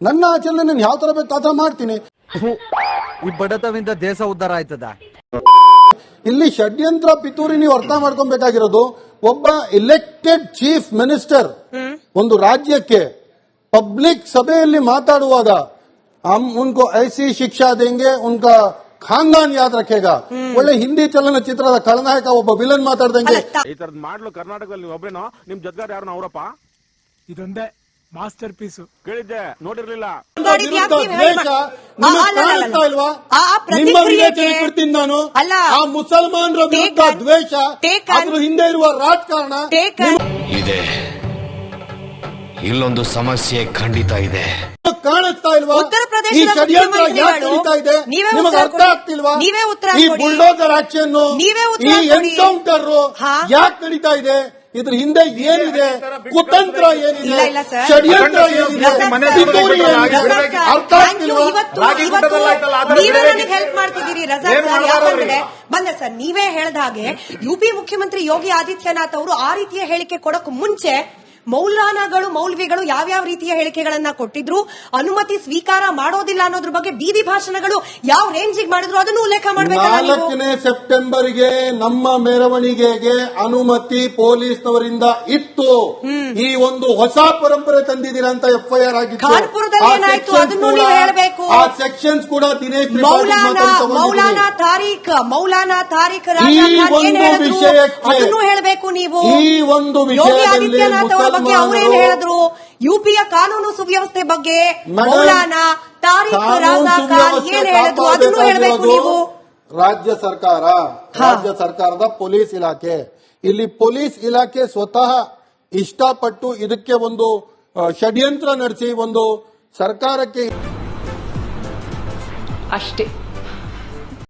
ನನ್ನ ಆಚರಣೆ ನಾನು ಯಾವ ತರ ಬೇಕು ಆ ಥರ ಮಾಡ್ತೀನಿ ಈ ಬಡತವಿಂದ ದೇಶ ಉದ್ಧಾರ ಆಯ್ತದ ಇಲ್ಲಿ ಷಡ್ಯಂತ್ರ ಪಿತೂರಿ ನೀವು ಅರ್ಥ ಮಾಡ್ಕೊಬೇಕಾಗಿರೋದು ಒಬ್ಬ ಎಲೆಕ್ಟೆಡ್ ಚೀಫ್ ಮಿನಿಸ್ಟರ್ ಒಂದು ರಾಜ್ಯಕ್ಕೆ ಪಬ್ಲಿಕ್ ಸಭೆಯಲ್ಲಿ ಮಾತಾಡುವಾಗ हम उनको ऐसी शिक्षा देंगे उनका ಖಾನ್ದಾನ್ ಯಾದ್ ರಖೇಗ ಒಳ್ಳೆ ಹಿಂದಿ ಚಲನಚಿತ್ರದ ಖಳನಾಯಕ ಒಬ್ಬ ವಿಲನ್ ಮಾತಾಡ್ದಂಗೆ ಅಲ್ಲ ತ- ಈ ತರದ್ ಮಾಡ್ಲು ಕರ್ನಾಟಕದಲ್ಲಿ ನೀವು ಒಬ್ರೇನೋ ನಿಮ್ ಜದ್ಗಾರ್ ಯಾರು ಅವರಪ್ಪ ಇದೊಂದೇ ಮಾಸ್ಟರ್ ಪೀಸು. ಕೇಳಿದ್ದೆ ನೋಡಿರ್ಲಿಲ್ಲ. ಬಿಡ್ತೀನಿ ನಾನು. ಅಲ್ಲ. ಆ ಮುಸಲ್ಮಾನರ ವಿರುದ್ಧ ದ್ವೇಷ ಅದ್ರ ಹಿಂದೆ ಇರುವ ರಾಜಕಾರಣ ಇದೆ. ಇಲ್ಲೊಂದು ಸಮಸ್ಯೆ ಖಂಡಿತ ಇದೆ. ಕಾಣಿಸ್ತಾ ಇಲ್ವಾ? ಉತ್ತರ ಪ್ರದೇಶದ ಈ ಷಡ್ಯಂತ್ರ ಯಾಕೆ ನಡೀತಾ ಇದೆ? ನೀವೇ ನಿಮಗೆ ಅರ್ಥ ಆಗ್ತಿಲ್ವಾ? ನೀವೇ ಉತ್ತರ ಈ. ಬುಲ್ಡೋಸರ್ ಆಕ್ಷನ್ ನೀವೇ ಉತ್ತರ ಈ. ಎನ್ಕೌಂಟರ್ ಹಾ? ಯಾಕೆ ನಡೀತಾ ಇದೆ? ಇದ್ರ ಹಿಂದೆ ಏನಿದೆ? ಕುತಂತ್ರ ಏನಿದೆ. ಷಡ್ಯಂತ್ರ ಏನಿದೆ? ಹೆಲ್ಪ್ ಮಾಡ್ತಿದ್ದೀರಿ ಯಾಕಂದ್ರೆ ಅವ್ರಿಗೆ? ಸರ್ ನೀವೇ ಹೇಳ್ದ ಹಾಗೆ ಯುಪಿ ಮುಖ್ಯಮಂತ್ರಿ ಯೋಗಿ ಆದಿತ್ಯನಾಥ್ ಅವರು ಆ ರೀತಿಯ ಹೇಳಿಕೆ ಕೊಡಕ್ ಮುಂಚೆ ಮೌಲಾನಾಗಳು ಮೌಲ್ವಿಗಳು ಯಾವ್ಯಾವ ರೀತಿಯ ಹೇಳಿಕೆಗಳನ್ನ ಕೊಟ್ಟಿದ್ರು ಅನುಮತಿ ಸ್ವೀಕಾರ ಮಾಡೋದಿಲ್ಲ ಅನ್ನೋದ್ರ ಬಗ್ಗೆ ಬೀದಿ ಭಾಷಣಗಳು ಯಾವ ರೇಂಜಿಗೆ ಮಾಡಿದ್ರು ಅದನ್ನು ಉಲ್ಲೇಖ ನಾಲ್ಕನೇ ಸೆಪ್ಟೆಂಬರ್ಗೆ ನಮ್ಮ ಮೆರವಣಿಗೆಗೆ ಅನುಮತಿ ಪೊಲೀಸ್ನವರಿಂದ ಇತ್ತು. ಈ ಒಂದು ಹೊಸ ಪರಂಪರೆ ತಂದಿದ್ದೀರಾ ಅಂತ ಎಫ್ಐಆರ್ ಆಗಿತ್ತು. ಕಾನ್ಪುರದಲ್ಲಿ ಏನಾಯ್ತು? ಅದನ್ನು ನೀವು ಹೇಳ್ಬೇಕು. ಆ ಸೆಕ್ಷನ್ಸ್ ಕೂಡ ದಿನೇಶ್ ಮೌಲಾನ ಮೌಲಾನಾ ತಾರೀಖ್ ಮೌಲಾನಾ ತಾರೀಖ್ ರಾಜಾ ಈ ಖಾನ್ ಏನ್ ಒಂದು ಹೇಳಿದ್ರು? ಅದನ್ನು ಹೇಳಬೇಕು ನೀವು. ಈ ಒಂದು ಯೋಗಿ ವಿಷಯದಲ್ಲಿ ಆದಿತ್ಯನಾಥ್ ಅವರ ಬಗ್ಗೆ ಅವರೇನ್ ಹೇಳಿದ್ರು? ಯುಪಿಯ ಕಾನೂನು ಸುವ್ಯವಸ್ಥೆ ಬಗ್ಗೆ ಮೌಲಾನ ತಾರೀಖ್ ರಾಜಾ ಖಾನ್ ಏನ್ ಹೇಳಿದ್ರು? ಅದನ್ನು ಹೇಳಬೇಕು ನೀವು. ರಾಜ್ಯ ಸರ್ಕಾರ ರಾಜ್ಯ ಸರ್ಕಾರದ ಪೊಲೀಸ್ ಇಲಾಖೆ. ಇಲ್ಲಿ ಪೊಲೀಸ್ ಇಲಾಖೆ ಸ್ವತಃ ಇಷ್ಟಪಟ್ಟು ಇದಕ್ಕೆ ಒಂದು ಷಡ್ಯಂತ್ರ ನಡೆಸಿ ಒಂದು ಸರ್ಕಾರಕ್ಕೆ ಅಷ್ಟೇ.